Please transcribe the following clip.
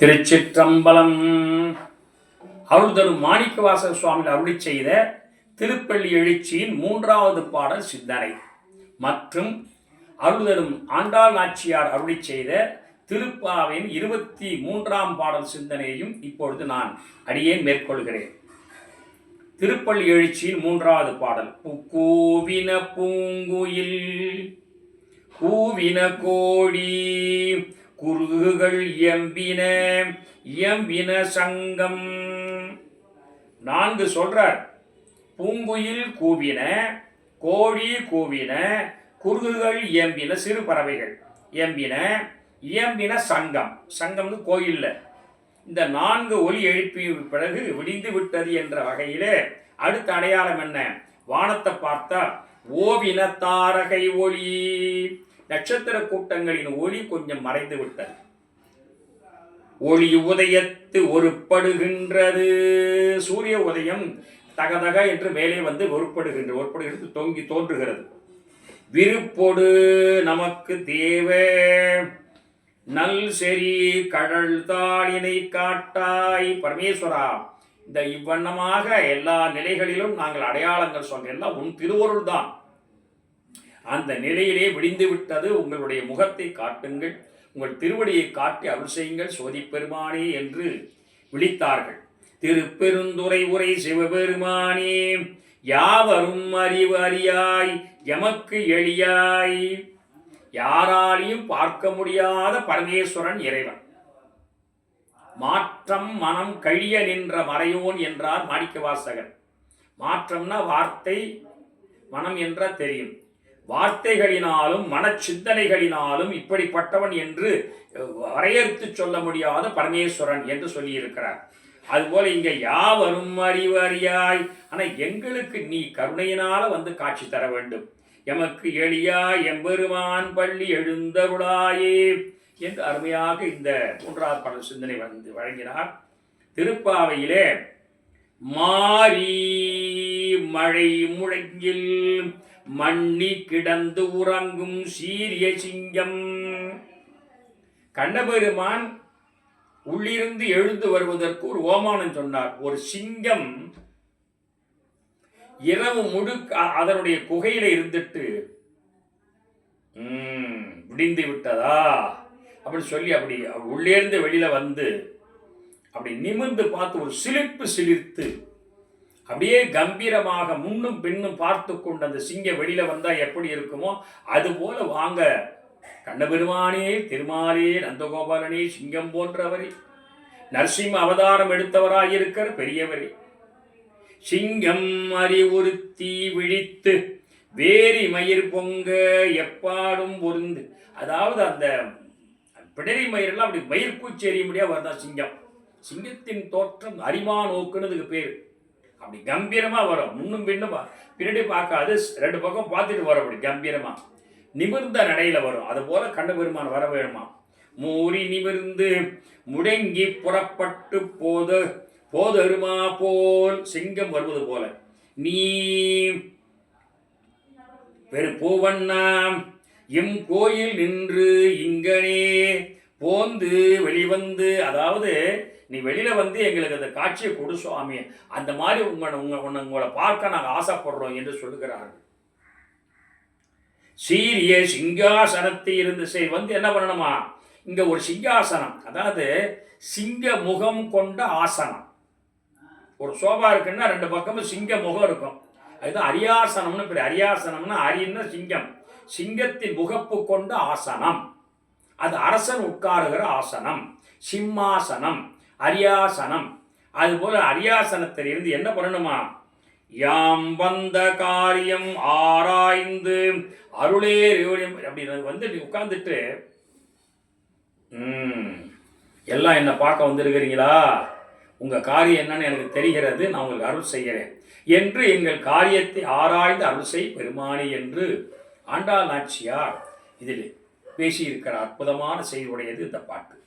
திருச்சிற்றம்பலம். அருள் தரும் மாணிக்கவாசக சுவாமி அருளி செய்த திருப்பள்ளி எழுச்சியின் மூன்றாவது பாடல் சிந்தனை மற்றும் அருள் தரும் ஆண்டாள் நாச்சியார் அருளி செய்த திருப்பாவின் இருபத்தி மூன்றாம் பாடல் சிந்தனையையும் இப்பொழுது நான் அடியேன் மேற்கொள்கிறேன். திருப்பள்ளி எழுச்சியின் மூன்றாவது பாடல் பூவின பூங்குயில் கூவின கோடி குருகுகள் இயம்பின இயம்பின சங்கம். நான்கு சொல்றார். பூங்குயில் கூவின கோழி கூவின குருகுகள் இயம்பின சிறு பறவைகள். இயம்பின இயம்பின சங்கம். சங்கம்னு கோயில்ல. இந்த நான்கு ஒலி எழுப்பிய பிறகு விடிந்து விட்டது என்ற வகையிலே அடுத்த அடையாளம் என்ன? வானத்தை பார்த்தா ஓவின தாரகை ஒளி. நட்சத்திர கூட்டங்களின் ஒளி கொஞ்சம் மறைந்து விட்டது. ஒளி உதயத்து ஒருப்படுகின்றது. சூரிய உதயம் தகதக என்று மேலே வந்து ஒருப்படுகின்ற ஒருப்படுகிறது தொங்கி தோன்றுகிறது. விருப்பொடு நமக்கு தேவை. நல் செறி கடல் தாளினை காட்டாய். பரமேஸ்வரா இந்த இவ்வண்ணமாக எல்லா நிலைகளிலும் நாங்கள் அடையாளங்கள் சொல்றோம் உன் திருவருள் தான் அந்த நிலையிலே விடிந்து விட்டது உங்களுடைய முகத்தை காட்டுங்கள். உங்கள் திருவடியை காட்டி அருள் செய்யுங்கள். சோதிப்பெருமானே என்று விழித்தார்கள். திருப்பெருந்துரை உரை சிவபெருமானே யாவரும் அறிவு அறியாய் எமக்கு எளியாய். யாராலையும் பார்க்க முடியாத பரமேஸ்வரன் இறைவன். மாற்றம் மனம் கழிய நின்ற மறையோன் என்றார் மாணிக்கவாசகர். மாற்றம்னா வார்த்தை மனம் என்றால் தெரியும். வார்த்தைகளினாலும் மனச்சிந்தனைகளினாலும் இப்படிப்பட்டவன் என்று வரையறுத்து சொல்ல முடியாத பரமேஸ்வரன் என்று சொல்லியிருக்கிறார். அதுபோல இங்க யாவரும் அறிவறியாய் ஆனா எங்களுக்கு நீ கருணையினால வந்து காட்சி தர வேண்டும். எமக்கு எளியா எம்பெருமான் பள்ளி எழுந்தருளாயே என்று அருமையாக இந்த மூன்றாவது பாடல் சிந்தனை வந்து வழங்கினார். திருப்பாவையிலே மாறி மழை முழங்கில் மண்ணி கிடந்து உறங்கும் சீரிய சிங்கம். கண்ணபெருமான் உள்ளிருந்து எழுந்து வருவதற்கு ஒரு ஓமானம் சொன்னார். ஒரு சிங்கம் இரவு முழுக்க அதனுடைய குகையில இருந்துட்டு விடிந்து விட்டதா? அப்படி சொல்லி அப்படி உள்ளேருந்து வெளியில வந்து அப்படி நிமிர்ந்து பார்த்து ஒரு சிலிர்ப்பு சிலிர்த்து அப்படியே கம்பீரமாக முன்னும் பின்னும் பார்த்து கொண்டு அந்த சிங்க வெளியில வந்தா எப்படி இருக்குமோ அது போல வாங்க. கண்ணபெருமானே திருமாலே நந்தகோபாலனே சிங்கம் போன்றவரே. நரசிம்ம அவதாரம் எடுத்தவராயிருக்கிற பெரியவரே. சிங்கம் அறிவுறுத்தி விழித்து வேரி மயிர் பொங்க எப்பாடும் பொருந்து. அதாவது அந்த பிடரி மயிரெல்லாம் அப்படி மயிர் பூச்சி எறியும்படியா வருதா சிங்கம். சிங்கத்தின் தோற்றம் அரிமா நோக்குனதுக்கு பேர். அப்படி கம்பீரமாக வரும். முன்னும் பின்னும் பின்னாடி பார்க்காது ரெண்டு பக்கம் பார்த்துட்டு வரும் அப்படி கம்பீரமாக நிமிர்ந்த நடையில் வரும். அது போல கண்ணபெருமான் வர வேணுமா? மூறி நிமிர்ந்து முடங்கி புறப்பட்டு போது போதருமா போல் சிங்கம் வருவது போல. நீ பெரு பூவண்ணாம் எம் கோயில் நின்று இங்கனே போந்து வெளிவந்து அதாவது நீ வெளியில் வந்து எங்களுக்கு அந்த காட்சியை கொடு சுவாமி. அந்த மாதிரி உங்களை உங்களை உன்னை- உங்களை பார்க்க நாங்கள் ஆசைப்படுறோம் என்று சொல்லுகிறார்கள். சீரிய சிங்காசனத்தை இருந்து சரி வந்து என்ன பண்ணணுமா? இங்கே ஒரு சிங்காசனம் அதாவது சிங்க முகம் கொண்ட ஆசனம். ஒரு சோபா இருக்குன்னா ரெண்டு பக்கமும் சிங்க முகம் இருக்கும். அதுதான் அரியாசனம்னு பேர். அரியாசனம்னா அரியன்னா சிங்கம். சிங்கத்தின் முகப்பு கொண்ட ஆசனம். அது அரசன் உட்காருகிற ஆசனம் சிம்மாசனம் அரியாசனம். அதுபோல அரியாசனத்தில் இருந்து என்ன பண்ணணுமா? யாம் வந்த காரியம் ஆராய்ந்து அருளே அப்படின்னு வந்து நீ உட்கார்ந்துட்டு எல்லாம் என்னை பார்க்க வந்திருக்கிறீங்களா? உங்கள் காரியம் என்னன்னு எனக்கு தெரிகிறது நான் உங்களுக்கு அருள் செய்கிறேன். என்று எங்கள் காரியத்தை ஆராய்ந்து அருள் செய் பெருமானி என்று ஆண்டாள் நாச்சியார் இதில் பேசியிருக்கிற அற்புதமான செய்தியுடையது இந்த பாட்டு.